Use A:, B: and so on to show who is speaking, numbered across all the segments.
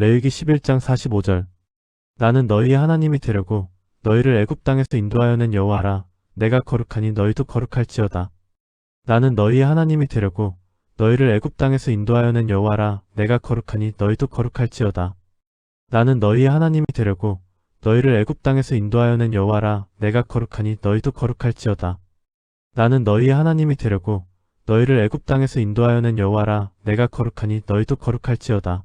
A: 레위기 11장 45절. 나는 너희의 하나님이 되려고 너희를 애굽 땅에서 인도하여 낸 여호와라. 내가 거룩하니 너희도 거룩할지어다. 나는 너희의 하나님이 되려고 너희를 애굽 땅에서 인도하여 낸 여호와라. 내가 거룩하니 너희도 거룩할지어다. 나는 너희의 하나님이 되려고 너희를 애굽 땅에서 인도하여 낸 여호와라. 내가 거룩하니 너희도 거룩할지어다. 나는 너희의 하나님이 되려고 너희를 애굽 땅에서 인도하여 낸 여호와라. 내가 거룩하니 너희도 거룩할지어다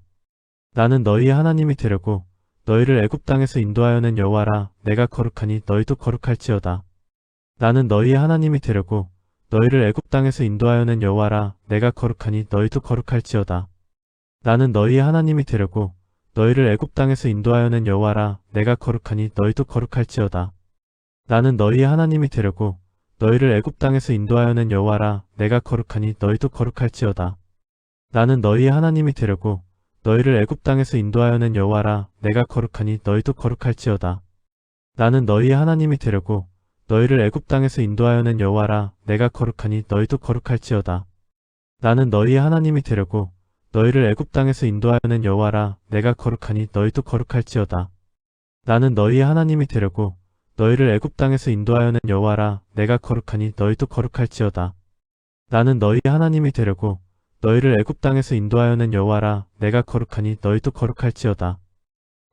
A: 나는 너희의 하나님이 되려고 너희를 애굽 땅에서 인도하여 낸 여호와라 내가 거룩하니 너희도 거룩할지어다. 나는 너희의 하나님이 되려고 너희를 애굽 땅에서 인도하여 낸 여호와라 내가 거룩하니 너희도 거룩할지어다. 나는 너희의 하나님이 되려고 너희를 애굽 땅에서 인도하여 낸 여호와라 내가 거룩하니 너희도 거룩할지어다. 나는 너희의 하나님이 되려고 너희를 애굽 땅에서 인도하여 낸 여호와라 내가 거룩하니 너희도 거룩할지어다. 나는 너희의 하나님이 되려고 너희를 애굽 땅에서 인도하여낸 여호와라 내가 거룩하니 너희도 거룩할지어다. 나는 너희의 하나님이 되려고 너희를 애굽 땅에서 인도하여낸 여호와라 내가 거룩하니 너희도 거룩할지어다. 나는 너희의 하나님이 되려고 너희를 애굽 땅에서 인도하여낸 여호와라 내가 거룩하니 너희도 거룩할지어다. 나는 너희의 하나님이 되려고 너희를 애굽 땅에서 인도하여낸 여호와라 내가 거룩하니 너희도 거룩할지어다. 나는 너희의 하나님이 되려고 너희를 애굽 땅에서 인도하여 낸 여호와라 내가 거룩하니 너희도 거룩할지어다.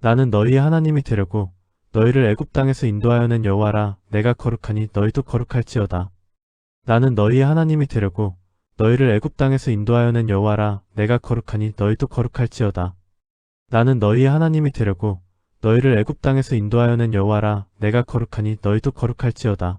A: 나는 너희의 하나님이 되려고 너희를 애굽 땅에서 인도하여 낸 여호와라 내가 거룩하니 너희도 거룩할지어다. 나는 너희의 하나님이 되려고 너희를 애굽 땅에서 인도하여 낸 여호와라 내가 거룩하니 너희도 거룩할지어다. 나는 너희의 하나님이 되려고 너희를 애굽 땅에서 인도하여 낸 여호와라 내가 거룩하니 너희도 거룩할지어다